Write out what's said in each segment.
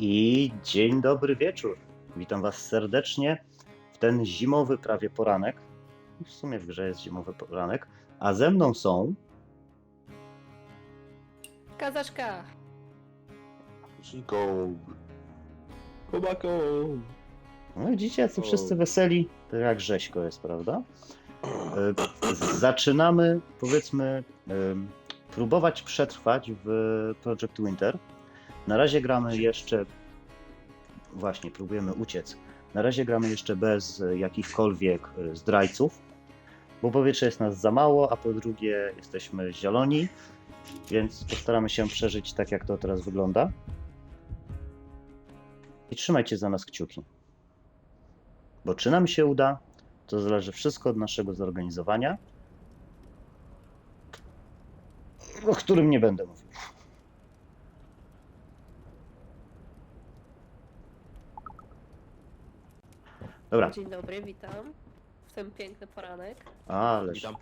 I dzień dobry wieczór. Witam Was serdecznie w ten zimowy prawie poranek. W sumie w grze jest zimowy poranek. A ze mną są. Kazaszka! Zikong. Chłopako. No widzicie, jacy wszyscy weseli. To jak rzeźko jest, prawda? E, Zaczynamy, powiedzmy, em, próbować przetrwać w Project Winter. Na razie gramy jeszcze. Właśnie, próbujemy uciec. Na razie gramy jeszcze bez jakichkolwiek e, zdrajców, bo po pierwsze jest nas za mało, a po drugie jesteśmy zieloni, więc postaramy się przeżyć tak, jak to teraz wygląda. I trzymajcie za nas kciuki. Bo czy nam się uda, to zależy wszystko od naszego zorganizowania, o którym nie będę mówił. Dobra, Dzień dobry, witam. W ten piękny poranek. ależ. Witam.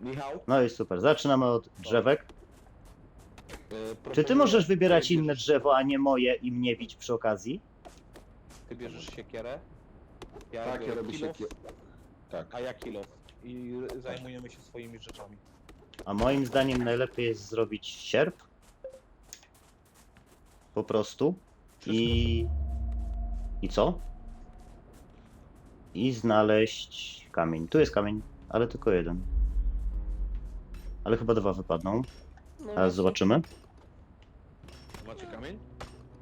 Michał. No i super. Zaczynamy od drzewek. e, Czy ty możesz wybierać inne drzewo, a nie moje i mnie bić przy okazji? Ty bierzesz siekierę, ja Tak, ja robię kilof, się. Tak. a ja kilof. I zajmujemy się swoimi rzeczami. A moim zdaniem najlepiej jest zrobić sierp. Po prostu. I. I co? I znaleźć kamień. Tu jest kamień, ale tylko jeden. Ale chyba dwa wypadną. No właśnie. zobaczymy. Macie kamień?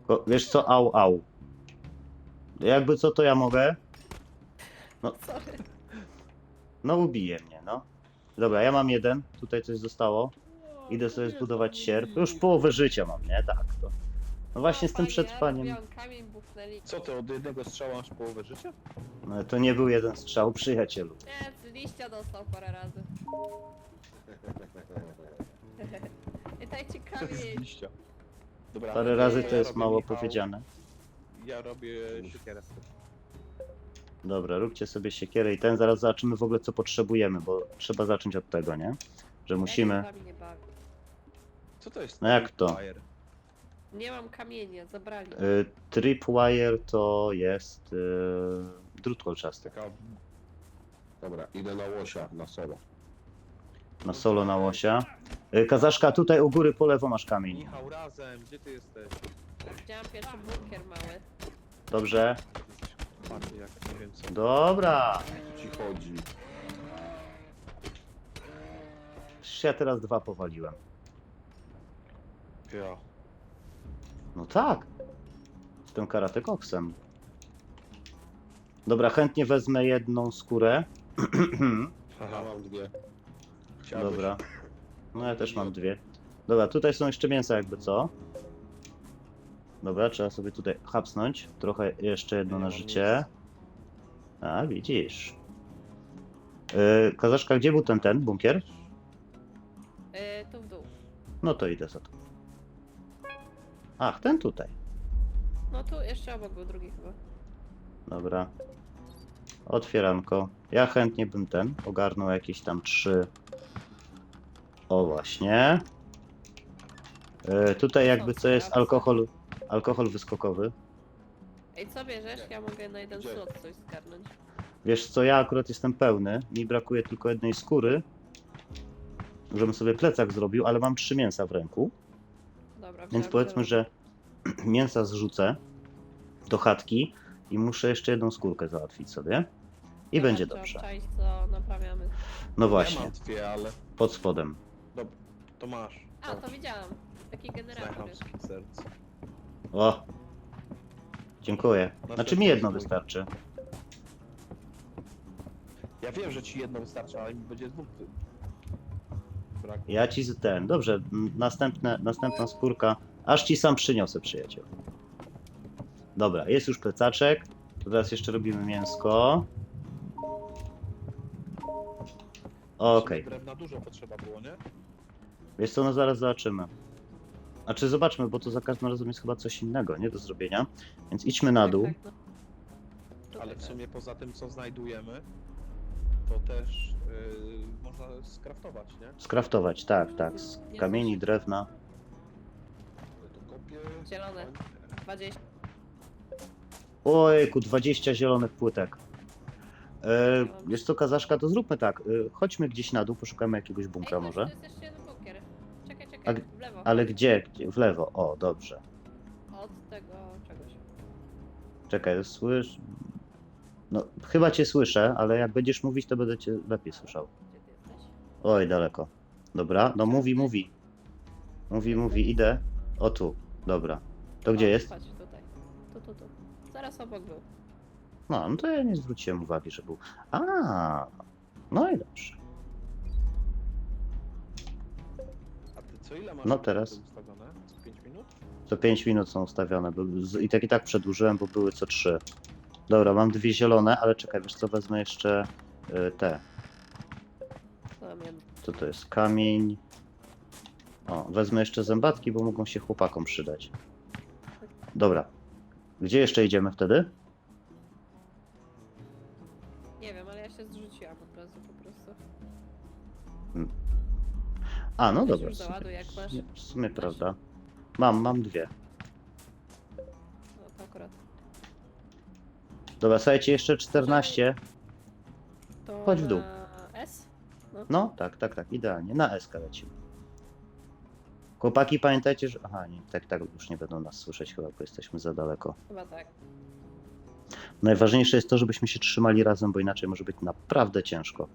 Ko- Wiesz co? Au, au. Jakby co, to ja mogę. Sorry. No ubije mnie, no. Dobra, ja mam jeden. Tutaj coś zostało. Idę sobie zbudować sierp. Już połowę życia mam, nie? Tak. To. No właśnie z tym przetrwaniem. robiłam kamień, buchnęli. Co ty, od jednego strzała masz połowę życia? No, to nie był jeden strzał, przyjacielu. Nie, z liścia dostał parę razy. I dajcie Z kamień. liścia. Dobra, Parę razy ja to jest robię, mało Michał, powiedziane. Ja robię siekierę. Dobra, róbcie sobie siekierę i ten zaraz zobaczymy w ogóle co potrzebujemy, bo trzeba zacząć od tego, nie? Że Ja musimy. się z wami nie bawię. Co to jest? No jak to? Fire? Nie mam kamienia, zabrali. Y, tripwire to jest y, drut kolczasty. Taka... Dobra, idę na łosia, na solo. Na solo na łosia. Y, Kazaszka, tutaj u góry po lewo masz kamień. Michał, razem, gdzie ty jesteś? Widziałam pierwszy bunkier mały. Dobrze? Patrzcie, jak nie wiem co. Dobra. Ci chodzi? Ja teraz dwa powaliłem. Ja. No tak. Z tym karate koksem. Dobra, chętnie wezmę jedną skórę. Ja mam dwie. Chciałbyś? Dobra. No ja też mam dwie. Dobra, tutaj są jeszcze mięsa jakby co. Dobra, trzeba sobie tutaj hapsnąć. Trochę jeszcze jedno na życie. A, widzisz. Yy, Kazaszka, gdzie był ten, ten bunkier? Yy, tu w dół. No to idę za to. Ach, ten tutaj. No tu jeszcze obok był drugi chyba. Dobra. Otwieranko. Ja chętnie bym ten ogarnął jakieś tam trzy. O właśnie. E, tutaj jakby co jest alkohol, alkohol wyskokowy. Ej, co bierzesz? Ja mogę na jeden Gdzie? slot coś zgarnąć. Wiesz co, ja akurat jestem pełny. Mi brakuje tylko jednej skóry. Żebym sobie plecak zrobił, ale mam trzy mięsa w ręku. Dobra, Więc powiedzmy, że mięsa zrzucę do chatki i muszę jeszcze jedną skórkę załatwić sobie. I Dobra, będzie dobrze. obczaić, co naprawiamy. No Ja właśnie, mam dwie, ale pod spodem. to masz. A, to widziałam. Taki generator jest. O! Dziękuję. Na Znaczy mi jedno wystarczy. Ja wiem, że ci jedno wystarczy, ale mi będzie dwóch. wy- Brakuje. Ja ci z ten. Dobrze, m, następne, następna skórka. Aż ci sam przyniosę, przyjaciel. Dobra, jest już plecaczek. To teraz jeszcze robimy mięsko. Okej. Drewna dużo potrzeba było, nie? Wiesz co, no zaraz zobaczymy. Znaczy zobaczmy, bo to za każdym razem jest chyba coś innego, nie do zrobienia. Więc idźmy na dół. Tak, tak, no. Ale w sumie poza tym, co znajdujemy, to też yy, można skraftować, nie? Skraftować, tak, tak. Z kamieni, drewna. To kopię. Zielone. 20. Ojku, 20 zielonych płytek. E, wiesz co, Kazaszka, to zróbmy tak. E, chodźmy gdzieś na dół, poszukamy jakiegoś bunkra Ej, może. To jest jeszcze jeden bunkier. Czekaj, A czekaj, g- w lewo. Ale gdzie? gdzie? W lewo. O, dobrze. Od tego czegoś. Czekaj, słysz... No, chyba cię słyszę, ale jak będziesz mówić, to będę cię lepiej słyszał. Gdzie ty jesteś? Oj, daleko. Dobra, no mówi, mówi. Mówi, mówi, idę. O tu, dobra. To gdzie O, jest? Tutaj. Tu, tu, tu. Zaraz obok był. No, no to ja nie zwróciłem uwagi, że był. A, no i dobrze. A ty co ile masz No teraz. ustawione? 5 minut? Co 5 minut są ustawione. Bo z- I tak i tak przedłużyłem, bo były co 3. Dobra, mam dwie zielone, ale czekaj, wiesz co, wezmę jeszcze y, te. Co to jest? Kamień. O, wezmę jeszcze zębatki, bo mogą się chłopakom przydać. Dobra. Gdzie jeszcze idziemy wtedy? Nie wiem, ale ja się zrzuciłam od razu po prostu. A, no Weź dobra. już w załaduj, sumie, jak masz. w sumie prawda. Mam, mam dwie. Dobra, słuchajcie, jeszcze 14. To Chodź w dół. na S? No, tak, tak, tak, idealnie. Na SK lecimy. Chłopaki, pamiętajcie, że... Aha, nie, tak, tak, już nie będą nas słyszeć chyba, bo jesteśmy za daleko. Chyba tak. Najważniejsze jest to, żebyśmy się trzymali razem, bo inaczej może być naprawdę ciężko.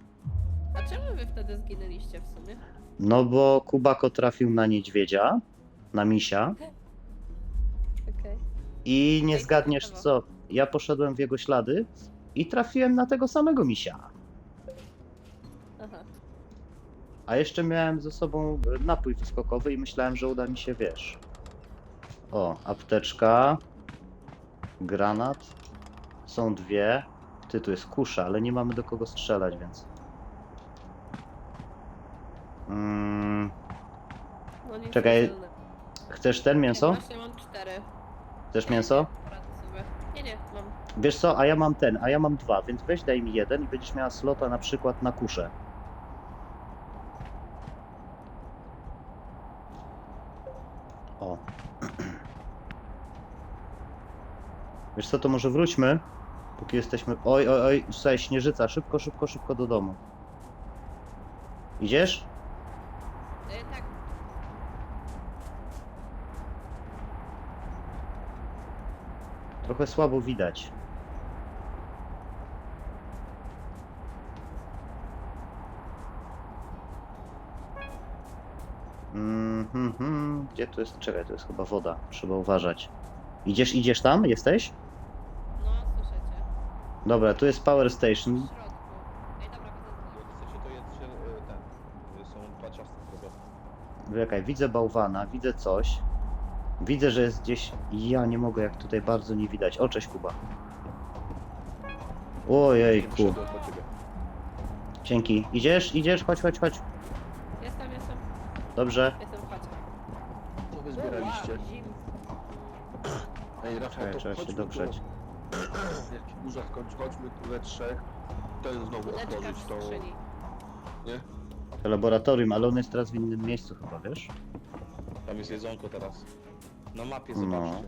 A czemu wy wtedy zginęliście w sumie? No bo Kubako trafił na niedźwiedzia, na misia Okej. i nie zgadniesz co, ja poszedłem w jego ślady i trafiłem na tego samego misia. Aha. A jeszcze miałem ze sobą napój wyskokowy i myślałem, że uda mi się, wiesz. O, apteczka, granat, są dwie. Ty, tu jest kusza, ale nie mamy do kogo strzelać, więc... Mm, No nic Czekaj, nie chcesz ten mięso? Nie, właśnie mam cztery. Chcesz mięso? Poradzę sobie. Nie, nie, mam. Wiesz co, a ja mam ten, a ja mam dwa, więc weź daj mi jeden i będziesz miała slota na przykład na kuszę. O. Wiesz co, to może wróćmy, póki jesteśmy... Oj, oj, oj, słuchaj, śnieżyca, szybko, szybko, szybko do domu. Idziesz? E, tak. Trochę słabo widać. Gdzie to jest? Czekaj, to jest chyba woda. Trzeba uważać. Idziesz, idziesz tam? Jesteś? No, słyszycie. Dobra, tu jest power W station. środku. Ej, dobra, widzę to jedzcie y, ten. y, Są dwa ciasta zrobione. Czekaj, widzę bałwana, widzę coś. Widzę, że jest gdzieś... Ja nie mogę, jak tutaj bardzo nie widać. O, cześć Kuba. Ojejku. Ciebie. Dzięki. Idziesz, idziesz? Chodź, chodź, chodź. Jestem, jestem. Dobrze. Jestem zbieraliście? Ej, Rafał, Czekaj, to trzeba się chodźmy dogrzeć. tu. Jak się burza skończy, chodźmy tu we trzech. Ten znowu Kuleczka otworzyć w tą... skrzyni. To laboratorium, ale on jest teraz w innym miejscu chyba, wiesz? Tam jest jedzonko teraz. Na mapie No. zobaczcie.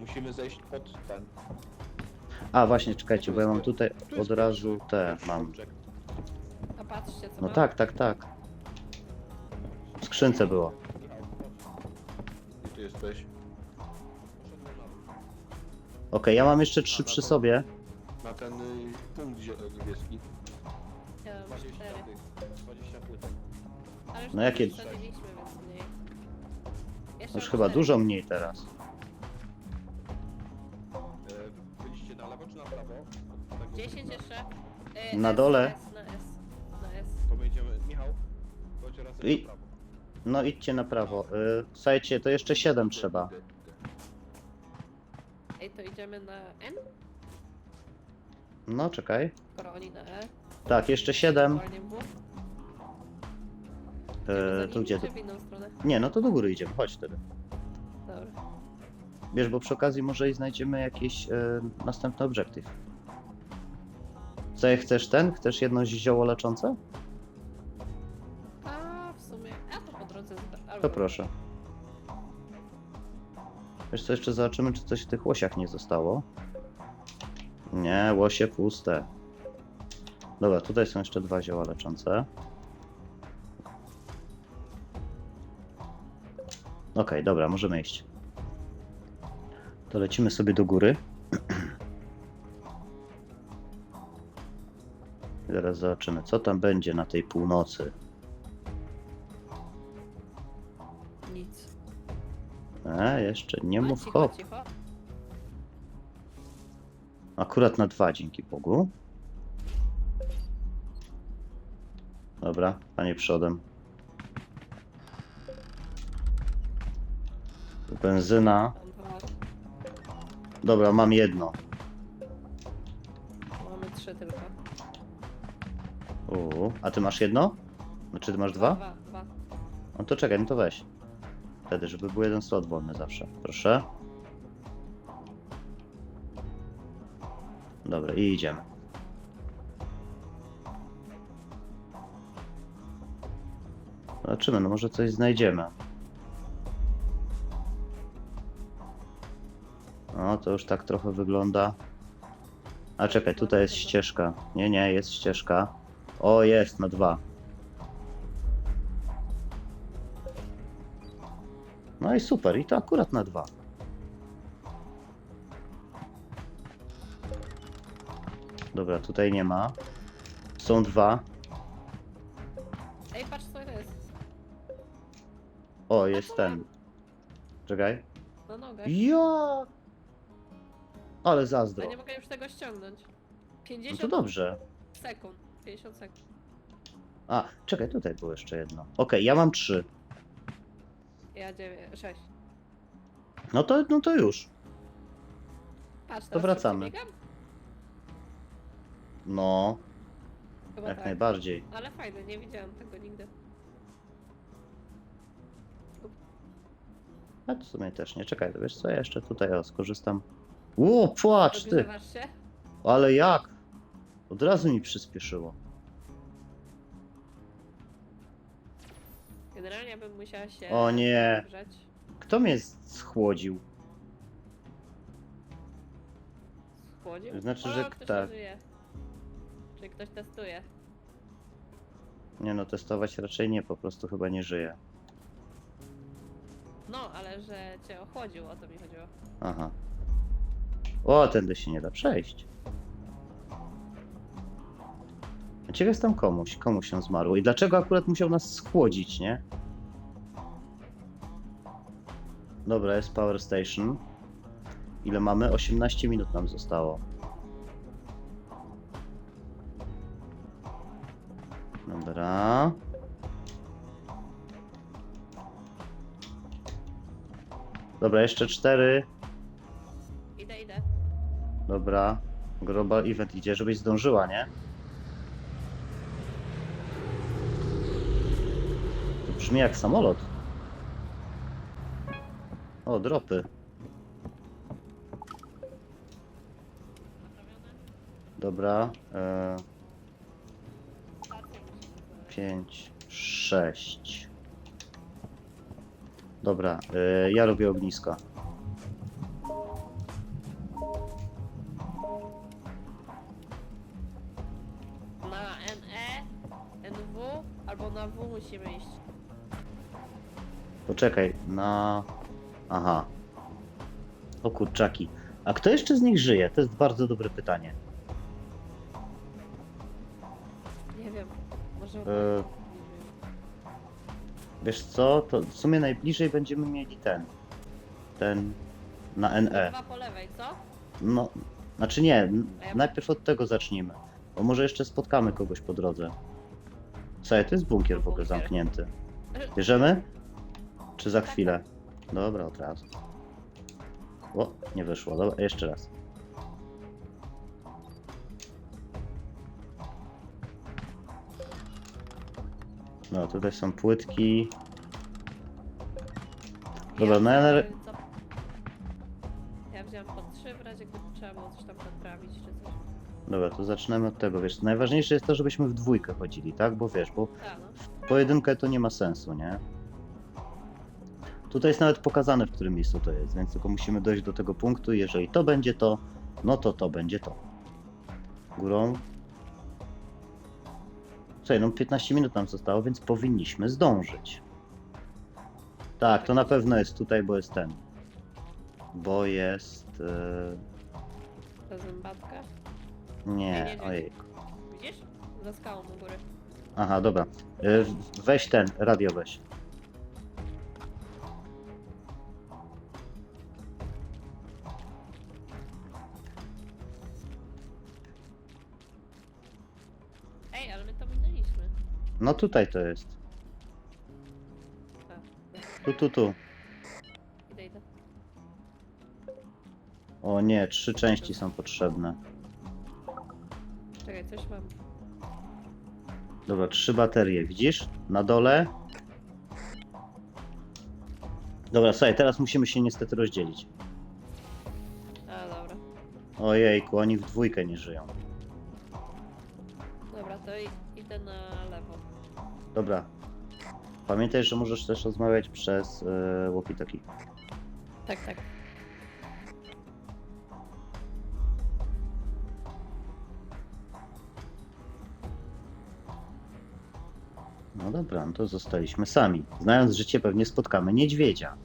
Musimy zejść pod ten. A właśnie, czekajcie, bo ja mam tutaj od razu te mam. A patrzcie, co No mam. tak, tak, tak. W skrzynce było. Jesteś? Okej, ja mam jeszcze trzy przy sobie. Na ten y, punkt zie- niebieski. Ja mam 20 cztery. tych, 20 płytek. Ale już No jakie- wsadziliśmy, więc mniej. Jeszcze Już mam chyba cztery. dużo mniej teraz. E, Byliście na lewo czy na prawo? Od tego 10 punktu? jeszcze. E, Na S, dole. S, na S. Na S. To będziemy... Michał, chodź razem I- na prawo. No idźcie na prawo. Y, słuchajcie, to jeszcze siedem trzeba. Idę, idę. Ej, to idziemy na N? No czekaj. Skoro oni na E. Tak, jeszcze siedem. Wolnie było. Y, tu gdzie? Czy Tu? w inną stronę? Nie, no to do góry idziemy, chodź wtedy. Dobra. Wiesz, bo przy okazji może i znajdziemy jakiś y, następny obiektyw. Co, chcesz ten? Chcesz jedno zioło leczące? Zda- albo- To proszę. Wiesz co, jeszcze zobaczymy, czy coś w tych łosiach nie zostało. Nie, łosie puste. Dobra, tutaj są jeszcze dwa zioła leczące. Okej, dobra, możemy iść. To lecimy sobie do góry. Zaraz zobaczymy, co tam będzie na tej północy. E, jeszcze nie mów cicho, hop. cicho. Akurat na dwa, dzięki Bogu. Dobra, panie przodem. Benzyna. Dobra, mam jedno. Mamy trzy tylko. Uuu, a ty masz jedno? Znaczy ty masz dwa? Dwa, dwa. No to czekaj, no to weź. Wtedy, żeby był jeden slot wolny zawsze. Proszę. Dobra, i idziemy. Zobaczymy, no może coś znajdziemy. No, to już tak trochę wygląda. A czekaj, tutaj jest ścieżka. Nie, nie, jest ścieżka. O, jest, na dwa. No i super, i to akurat na dwa. Dobra, tutaj nie ma. Są dwa. Ej, patrz co to jest. O, jest ten. Czekaj. Na nogach. Ja! Ale Ja zazdro. nie mogę już tego ściągnąć. No 50 to dobrze. sekund. 50 sekund. A, czekaj, tutaj było jeszcze jedno. Okej, ja mam trzy. Ja 9, 6. No to, no to już. Patrz, teraz To wracamy. szybciej biegam? No, Chyba jak tak. najbardziej. Ale fajne, nie widziałam tego nigdy. A w sumie też nie. Czekaj, to wiesz co, ja jeszcze tutaj o, skorzystam. Ło, płacz ty! Się? Ale jak? Od razu mi przyspieszyło. Generalnie bym musiała się O nie. Kto mnie schłodził? Schłodził? Znaczy, o, że ktoś tak. żyje. Czyli ktoś testuje. Nie no, testować raczej nie, po prostu chyba nie żyje. No, ale że cię ochłodził, o to mi chodziło. Aha. O, tędy się nie da przejść. Jest tam komuś, komuś się zmarło. I dlaczego akurat musiał nas schłodzić, nie? Dobra, jest Power Station. Ile mamy? 18 minut nam zostało. Dobra. Dobra, jeszcze 4. Idę, idę. Dobra. Global Event idzie, żebyś zdążyła, nie? Brzmi jak samolot. O, dropy. Dobra. E, Stację musimy znaleźć. 5, 6. Dobra, e, ja robię ognisko. Na NE, NW albo na W musimy iść. Poczekaj, na... Aha. O kurczaki. A kto jeszcze z nich żyje? To jest bardzo dobre pytanie. Nie wiem. Może. E, Wiesz co, to w sumie najbliżej będziemy mieli ten. Ten na NE. Dwa po lewej, co? No, znaczy nie, n- najpierw od tego zacznijmy. Bo może jeszcze spotkamy kogoś po drodze. Słuchaj, to jest bunkier w ogóle Bunkier. zamknięty. Bierzemy? Czy za chwilę? Dobra, od razu. O, nie wyszło. Dobra, jeszcze raz. No, tutaj są płytki. Dobra, no ja na... Ja wziąłem po trzy w razie gdyby trzeba było coś tam naprawić czy coś. Dobra, to zaczynamy od tego, wiesz, najważniejsze jest to, żebyśmy w dwójkę chodzili, tak? Bo wiesz, bo Tak, no. w pojedynkę to nie ma sensu, nie? Tutaj jest nawet pokazane, w którym miejscu to jest, więc tylko musimy dojść do tego punktu. Jeżeli to będzie to, no to to będzie to. Górą. Słuchaj, no 15 minut nam zostało, więc powinniśmy zdążyć. Tak, to na pewno jest tutaj, bo jest ten. Bo jest. e, Ta zębatka. Nie. ojej. Widzisz? Za skałą u góry. Aha, dobra. E, Weź ten, radio weź. No tutaj to jest. Tu, tu, tu. idę, idę. O nie, trzy części są potrzebne. Czekaj, coś mam. Dobra, trzy baterie, widzisz? Na dole. Dobra, słuchaj, teraz musimy się niestety rozdzielić. A, dobra. Ojejku, oni w dwójkę nie żyją. Dobra, to i, idę na. Dobra. Pamiętaj, że możesz też rozmawiać przez yy, walkie-talkie. Tak, tak. No dobra, no to zostaliśmy sami. Znając życie, pewnie spotkamy niedźwiedzia.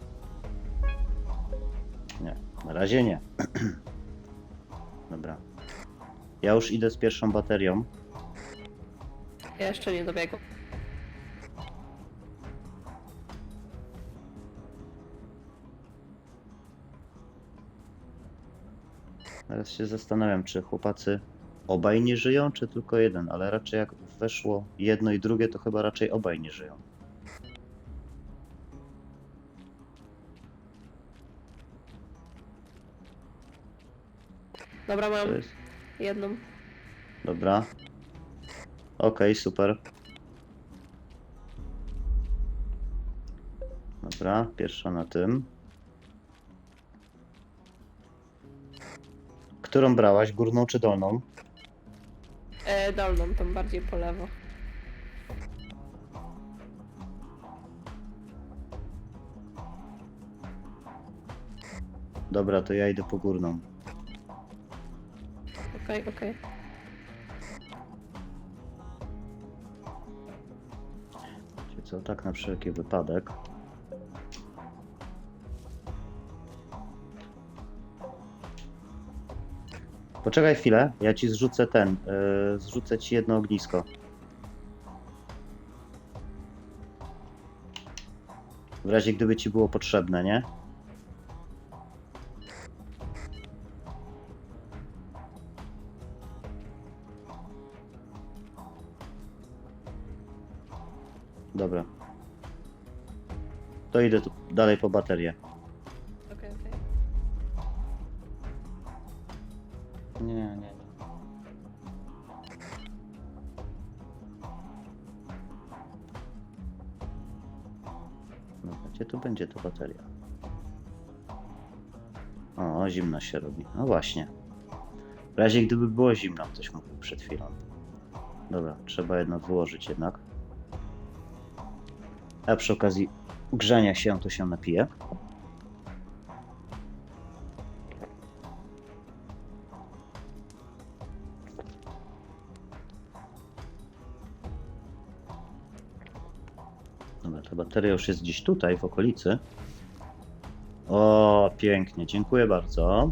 Nie, na razie nie. dobra. Ja już idę z pierwszą baterią. Ja jeszcze nie dobiegł. Teraz się zastanawiam, czy chłopacy obaj nie żyją, czy tylko jeden, ale raczej jak weszło jedno i drugie, to chyba raczej obaj nie żyją. Dobra, mam To jest... jedną. Dobra. Okej, super. Dobra, pierwsza na tym. Którą brałaś, górną czy dolną? E, dolną, tą bardziej po lewo. Dobra, to ja idę po górną. Okej, okej. Wiecie co, tak na wszelki wypadek. Poczekaj chwilę, ja ci zrzucę ten, yy, zrzucę ci jedno ognisko. W razie gdyby ci było potrzebne, nie? Dobra. To idę tu dalej po baterię. Nie, nie, nie. Dobra, gdzie tu będzie ta bateria? O, zimno się robi. No właśnie. W razie gdyby było zimno, coś mówił przed chwilą. Dobra, trzeba jedno wyłożyć jednak. A przy okazji grzania się to się napije. Bateria już jest gdzieś tutaj, w okolicy. O, pięknie, dziękuję bardzo.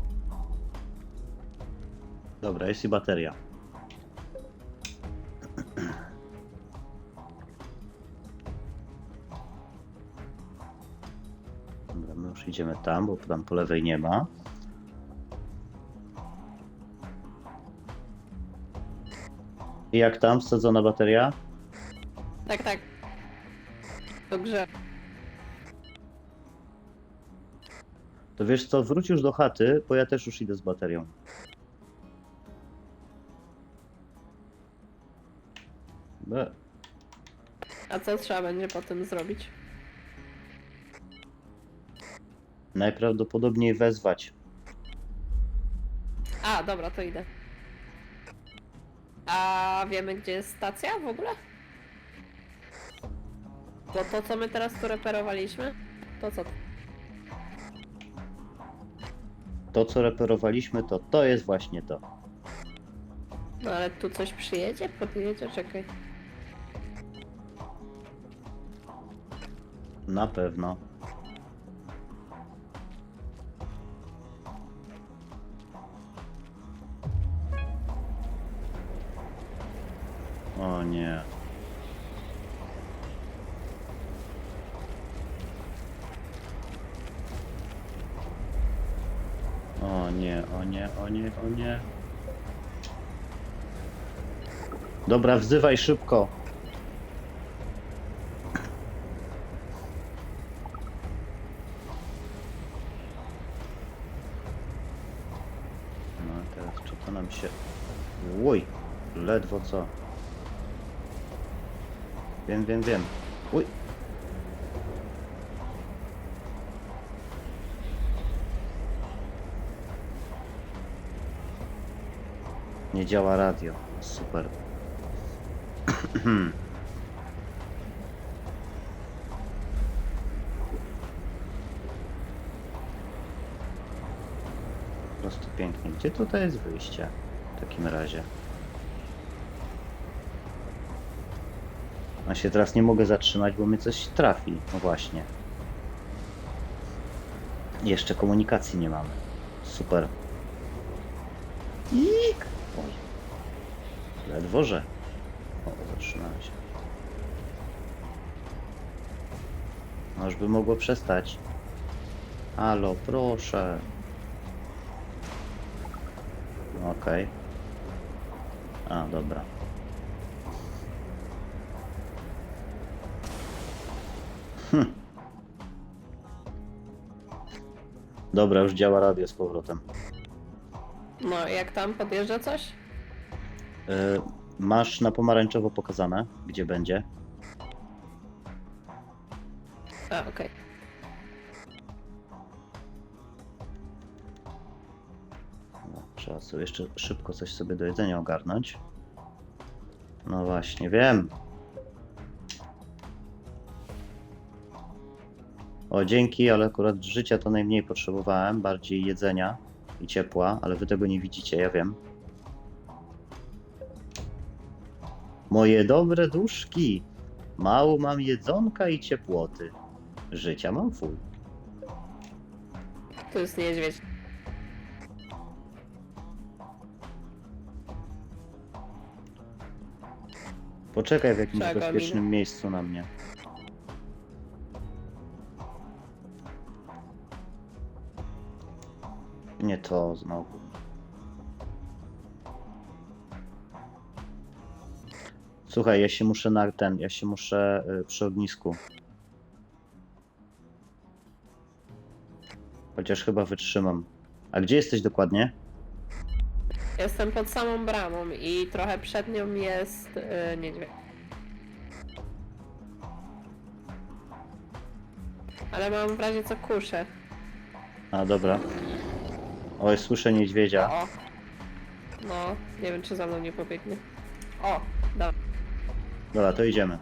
Dobra, jest i bateria. Dobra, my już idziemy tam, bo tam po lewej nie ma. I jak tam wsadzona bateria? Tak, tak. Do grze. To wiesz co, wróć już do chaty, bo ja też już idę z baterią. Be. A co trzeba będzie potem zrobić? Najprawdopodobniej wezwać. A, dobra, to idę. A wiemy, gdzie jest stacja w ogóle? Bo to co my teraz tu reperowaliśmy, to co? To co reperowaliśmy to to jest właśnie to. No ale tu coś przyjedzie, podjedzie, czekaj. Na pewno. Dobra, wzywaj szybko. No teraz czy to nam się... Oj, ledwo co. Wiem, wiem, wiem. Uj. Nie działa radio. Super. Po prostu pięknie. Gdzie tutaj jest wyjście? W takim razie. A się teraz nie mogę zatrzymać, bo mnie coś trafi. No właśnie. Jeszcze komunikacji nie mamy. Super. Ik! Ledwo, że. O, zatrzymałem się. Już by mogło przestać. Halo, proszę. Okej. A, dobra. Hm. Dobra, już działa radio z powrotem. No, jak tam podjeżdża coś? Y, masz na pomarańczowo pokazane, gdzie będzie. A, okej. No, trzeba sobie jeszcze szybko coś sobie do jedzenia ogarnąć. No właśnie, wiem. O, dzięki, ale akurat życia to najmniej potrzebowałem, bardziej jedzenia i ciepła, ale wy tego nie widzicie, ja wiem. Moje dobre duszki, mało mam jedzonka i ciepłoty. Życia mam full. Tu jest niedźwiedź. Poczekaj w jakimś Czego, bezpiecznym miejscu na mnie. Nie to znowu. Słuchaj, ja się muszę na ten, ja się muszę y, przy ognisku. Chociaż chyba wytrzymam. A gdzie jesteś dokładnie? Jestem pod samą bramą i trochę przed nią jest yy, niedźwiedź. Ale mam w razie co kuszę. A dobra. Oj, słyszę niedźwiedzia. O! No, nie wiem czy za mną nie pobiegnie. O, dobra. To idziemy.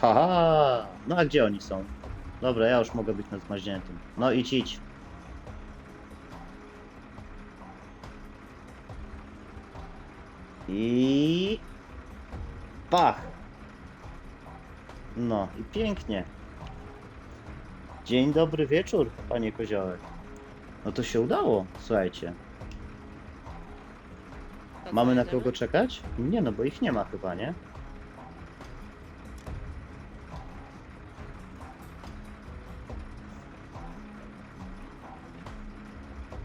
Haha! No a gdzie oni są? Dobra, ja już mogę być na zmaźniętym. No idź, idź. I... Pach! No i pięknie. Dzień dobry wieczór, panie koziołek. No to się udało, słuchajcie. Mamy na kogo czekać? Nie no, bo ich nie ma chyba, nie?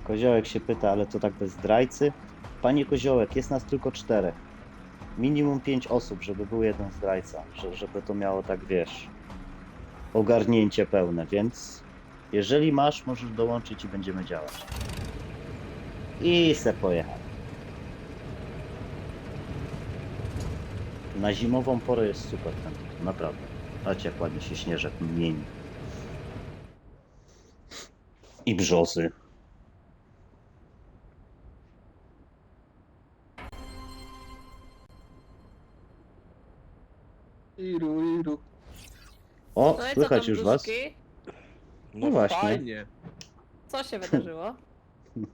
Koziołek się pyta, ale to tak bez zdrajcy? Panie Koziołek, jest nas tylko czterech. Minimum pięć osób, żeby był jeden zdrajca, że, żeby to miało tak, wiesz, ogarnięcie pełne, więc jeżeli masz, możesz dołączyć i będziemy działać. I se pojechać. Na zimową porę jest super ten tytuł, naprawdę. Patrzcie jak ładnie się śnieżek mieni. I brzozy. Iru, iru. O, No i co słychać tam, już was? duszki? No, właśnie. fajnie. Co się wydarzyło? A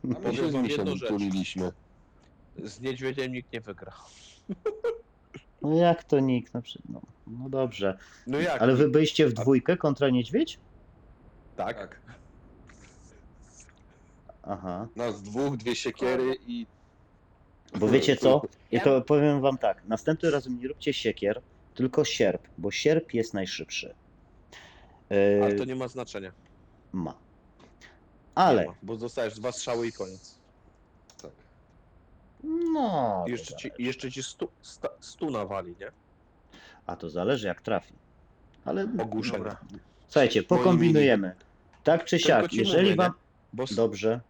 my się Powiem z jedną rzecz. tuliliśmy. Z niedźwiedziem nikt nie wygra. No jak to nikt? No, przy- no, no dobrze. No jak? Ale wy byliście w dwójkę kontra niedźwiedź? Tak. Tak. Aha. Nas dwóch, dwie siekiery i... Bo wiecie co? Ja to powiem wam tak. Następnym razem nie róbcie siekier, tylko sierp, bo sierp jest najszybszy. Ale to nie ma znaczenia. Ma. Nie Ale. ma, bo dostajesz dwa strzały i koniec. No. I jeszcze to ci, zależy. jeszcze ci stu, sta, stu nawali, nie? A to zależy jak trafi. Ale. Ogłuszenie. Dobra. Słuchajcie, pokombinujemy. Tak czy Tylko siak, ci jeżeli mówię, wam. nie? Bo s- Dobrze.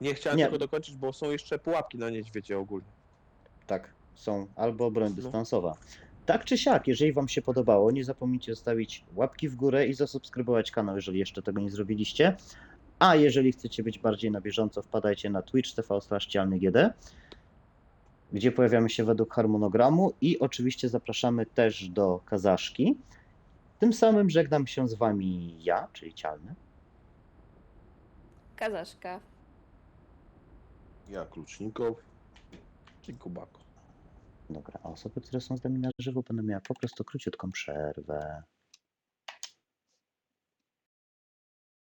nie chciałem Nie. tego dokończyć, bo są jeszcze pułapki na niedźwiedzie ogólnie. Tak, są albo broń No. dystansowa. Tak czy siak, jeżeli Wam się podobało, nie zapomnijcie zostawić łapki w górę i zasubskrybować kanał, jeżeli jeszcze tego nie zrobiliście. A jeżeli chcecie być bardziej na bieżąco, wpadajcie na Twitch TV GD, gdzie pojawiamy się według harmonogramu i oczywiście zapraszamy też do Kazaszki. Tym samym żegnam się z Wami ja, czyli Cialny. Kazaszka. Ja klucznikow. Czyli kubako. Dobra, a osoby, które są z nami na żywo, będą miały po prostu króciutką przerwę.